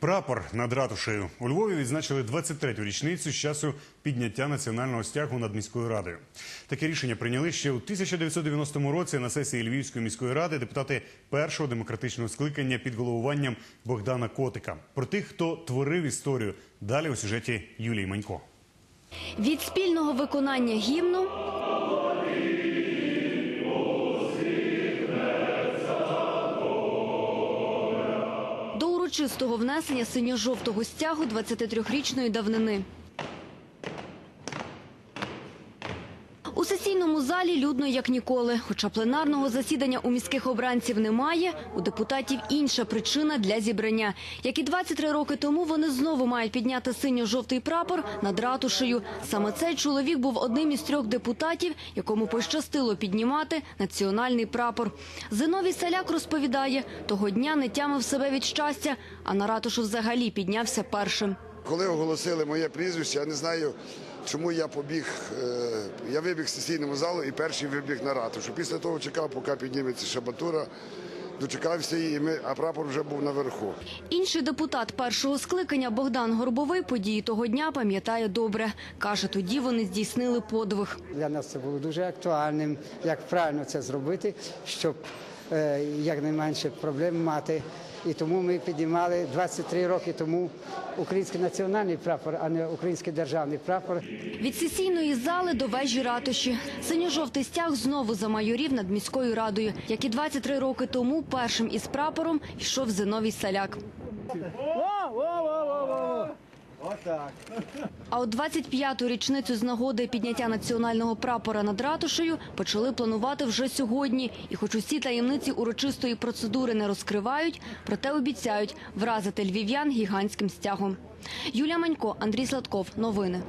Прапор над ратушею у Львові відзначили 23-ю річницю з часу підняття національного стягу над міською радою. Таке рішення прийняли ще у 1990 році на сесії Львівської міської ради депутати першого демократичного скликання під головуванням Богдана Котика. Про тих, хто творив історію, далі у сюжеті Юлії Манько. Від спільного виконання гімну урочистого внесення синьо-жовтого стягу 23-річної давнини. У сесійному залі людно як ніколи. Хоча пленарного засідання у міських обранців немає, у депутатів інша причина для зібрання. Як і 23 роки тому, вони знову мають підняти синьо-жовтий прапор над ратушею. Саме цей чоловік був одним із трьох депутатів, якому пощастило піднімати національний прапор. Зиновій Саляк розповідає, того дня не тямив себе від щастя, а на ратушу взагалі піднявся першим. Коли оголосили моє прізвище, я не знаю, чому я побіг. е, Я вибіг з сесійного залу і перший вибіг на ратушу. Після того чекав, поки підніметься шабатура, дочекався її, ми, а прапор вже був наверху. Інший депутат першого скликання Богдан Горбовий події того дня пам'ятає добре. Каже, тоді вони здійснили подвиг. Для нас це було дуже актуальним, як правильно це зробити, щоб якнайменше проблем мати. І тому ми підіймали 23 роки тому український національний прапор, а не український державний прапор. Від сесійної зали до вежі ратуші. Синьо-жовтий стяг знову замайорів над міською радою. Як і 23 роки тому, першим із прапором йшов Зиновій Саляк. А от 25-ту річницю з нагоди підняття національного прапора над ратушею почали планувати вже сьогодні. І хоч усі таємниці урочистої процедури не розкривають, проте обіцяють вразити львів'ян гігантським стягом. Юлія Манько, Андрій Сладков. Новини.